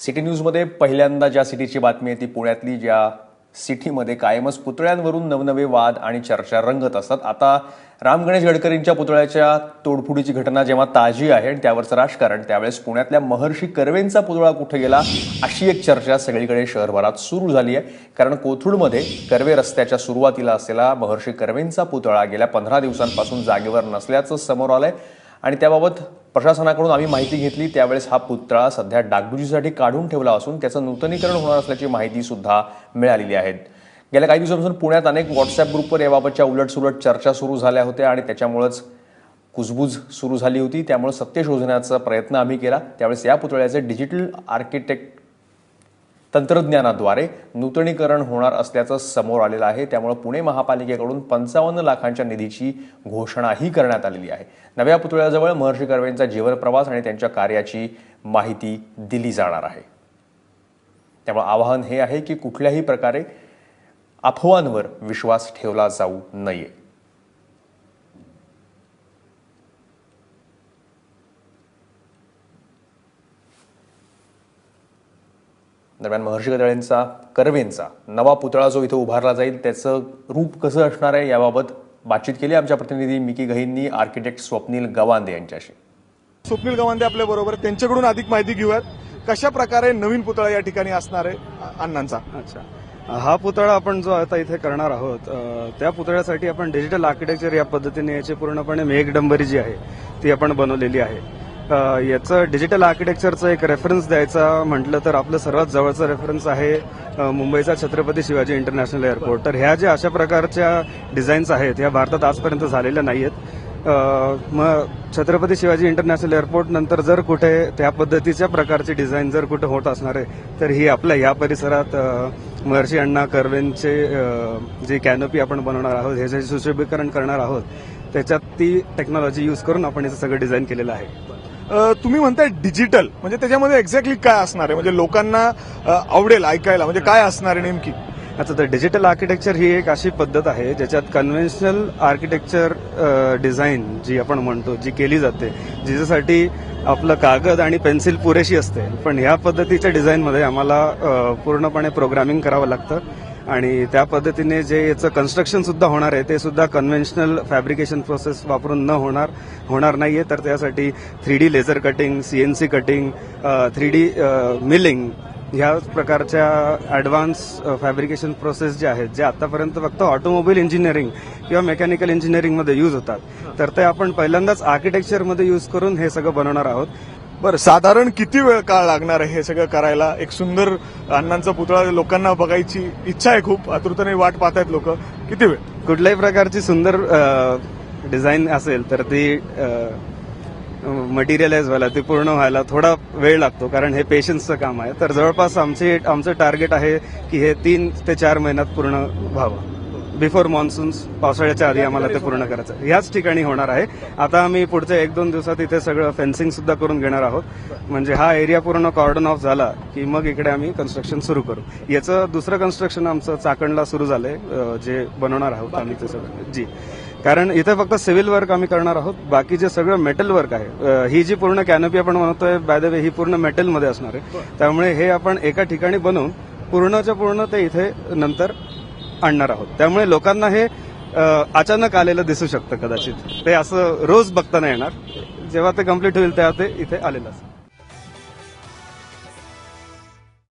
City न्यूजमध्ये पहिल्यांदा ज्या सिटीची बातमी आहे ती पुण्यातली ज्या सिटीमध्ये कायमच पुतळ्यांवरून नवनवे वाद आणि चर्चा रंगत असतात. आता राम गणेश गडकरींच्या पुतळ्याच्या तोडफोडीची घटना जेव्हा ताजी आहे आणि त्यावरचं राजकारण त्यावेळेस पुण्यातल्या महर्षी कर्वेंचा पुतळा कुठे गेला अशी एक चर्चा सगळीकडे शहरभरात सुरू झाली आहे. कारण कोथरूडमध्ये कर्वे रस्त्याच्या सुरुवातीला असलेला महर्षी कर्वेंचा पुतळा गेल्या पंधरा दिवसांपासून जागेवर नसल्याचं समोर आलंय. आणि त्याबाबत प्रशासनाकडून आम्ही माहिती घेतली. त्यावेळेस हा पुतळा सध्या डागडुजीसाठी काढून ठेवला असून त्याचं नूतनीकरण होणार असल्याची माहिती सुद्धा मिळालेली आहे. गेल्या काही दिवसांपासून पुण्यात अनेक व्हॉट्सअप ग्रुपवर याबाबतच्या उलटसुलट चर्चा सुरू झाल्या होत्या आणि त्याच्यामुळंच कुजबूज सुरू झाली होती. त्यामुळे सत्य शोधण्याचा प्रयत्न आम्ही केला. त्यावेळेस या पुतळ्याचे डिजिटल आर्किटेक्ट तंत्रज्ञानाद्वारे नूतनीकरण होणार असल्याचं समोर आलेलं आहे. त्यामुळे पुणे महापालिकेकडून पंचावन्न लाखांच्या निधीची घोषणाही करण्यात आलेली आहे. नव्या पुतळ्याजवळ महर्षी कर्वेंचा जीवनप्रवास आणि त्यांच्या कार्याची माहिती दिली जाणार आहे. त्यामुळे आवाहन हे आहे की कुठल्याही प्रकारे अफवांवर विश्वास ठेवला जाऊ नये. दरम्यान महर्षी गदळेंचा कर्वेंचा नवा पुतळा जो इथं उभारला जाईल त्याचं रूप कसं असणार आहे याबाबत बातचीत केली आमच्या प्रतिनिधी मिकी गहींनी आर्किटेक्ट स्वप्नील गवांदे यांच्याशी. स्वप्नील गवांदे आपल्या बरोबर त्यांच्याकडून अधिक माहिती घेऊयात. कशा प्रकारे नवीन पुतळा या ठिकाणी असणार आहे अण्णांचा? अच्छा. हा पुतळा आपण जो आता इथे करणार आहोत त्या पुतळ्यासाठी आपण डिजिटल आर्किटेक्चर या पद्धतीने याची पूर्णपणे मेघडंबरी जी आहे ती आपण बनवलेली आहे. याचं डिजिटल आर्किटेक्चरचं एक रेफरन्स द्यायचा म्हटलं तर आपलं सर्वात जवळचं रेफरन्स आहे मुंबईचा छत्रपती शिवाजी इंटरनॅशनल एअरपोर्ट तर ह्या ज्या अशा प्रकारच्या डिझाईन्स आहेत ह्या भारतात आजपर्यंत झालेल्या नाही आहेत मग छत्रपती शिवाजी इंटरनॅशनल एअरपोर्ट नंतर जर कुठे त्या पद्धतीच्या प्रकारची डिझाईन जर कुठे होत असणार आहे तर ही आपल्या या परिसरात महर्षी अण्णा कर्वेंचे जे कॅनोपी आपण बनवणार आहोत हे जे सुशोभीकरण करणार आहोत त्याच्यात ती टेक्नॉलॉजी यूज करून आपण याचं सगळं डिझाईन केलेलं आहे. तुम्ही म्हणताय डिजिटल म्हणजे त्याच्यामध्ये एक्झॅक्टली काय असणार आहे? म्हणजे लोकांना आवडेल ऐकायला. म्हणजे काय असणार आहे नेमकी? आता तर डिजिटल आर्किटेक्चर ही एक अशी पद्धत आहे ज्याच्यात कन्व्हेन्शनल आर्किटेक्चर डिझाईन जी आपण म्हणतो जी केली जाते जिच्यासाठी आपलं कागद आणि पेन्सिल पुरेशी असते. पण ह्या पद्धतीच्या डिझाईनमध्ये आम्हाला पूर्णपणे प्रोग्रामिंग करावं लागतं. आणि त्या पद्धतीने जे याचं कन्स्ट्रक्शन सुद्धा होणार आहे ते सुद्धा कन्व्हेन्शनल फॅब्रिकेशन प्रोसेस वापरून न होणार होणार नाहीये. तर त्यासाठी three D laser cutting CNC cutting three D milling ह्या प्रकारच्या ॲडव्हान्स फॅब्रिकेशन प्रोसेस जे आहेत जे आतापर्यंत फक्त ऑटोमोबाईल इंजिनिअरिंग किंवा मेकॅनिकल इंजिनिअरिंगमध्ये यूज होतात. तर ते आपण पहिल्यांदाच आर्किटेक्चरमध्ये यूज करून हे सगळं बनवणार आहोत. बरं साधारण किती वेळ काळ लागणार आहे हे सगळं करायला? एक सुंदर अण्णांचा पुतळा लोकांना बघायची इच्छा आहे खूप आतुरतेने वाट पाहतायत लोक. किती वेळ? कुठल्याही प्रकारची सुंदर डिझाईन असेल तर ती मटेरियलाइज व्हायला ती पूर्ण व्हायला थोडा वेळ लागतो कारण हे पेशन्सचं काम आहे. तर जवळपास आमचे आमचं टार्गेट आहे की हे तीन ते चार महिन्यात पूर्ण व्हावं. बिफोर मान्सून पावसाळ्याच्या आधी आम्हाला ते पूर्ण करायचं. आहे. याच ठिकाणी होणार आहे. आता आम्ही पुढच्या एक दोन दिवसात इथे सगळं फेन्सिंग सुद्धा करून घेणार आहोत. म्हणजे हा एरिया पूर्ण कॉर्डन ऑफ झाला की मग इकडे आम्ही कन्स्ट्रक्शन सुरू करू. याचं दुसरं कन्स्ट्रक्शन आमचं चाकणला सुरू झालंय जे बनवणार आहोत आम्ही ते सगळं. जी. कारण इथे फक्त सिव्हिल वर्क आम्ही करणार आहोत. बाकी जे सगळं मेटल वर्क आहे ही जी पूर्ण कॅनोपी आपण म्हणतोय बाय द वे ही पूर्ण मेटलमध्ये असणार आहे. त्यामुळे हे आपण एका ठिकाणी बनवून पूर्णच्या पूर्ण ते इथे नंतर आणणार आहोत. त्यामुळे लोकांना हे अचानक आलेलं दिसू शकतं कदाचित. ते असं रोज बघता नाही येणार. जेव्हा ते कंप्लीट होईल तेव्हा ते इथे आलेलं असतं.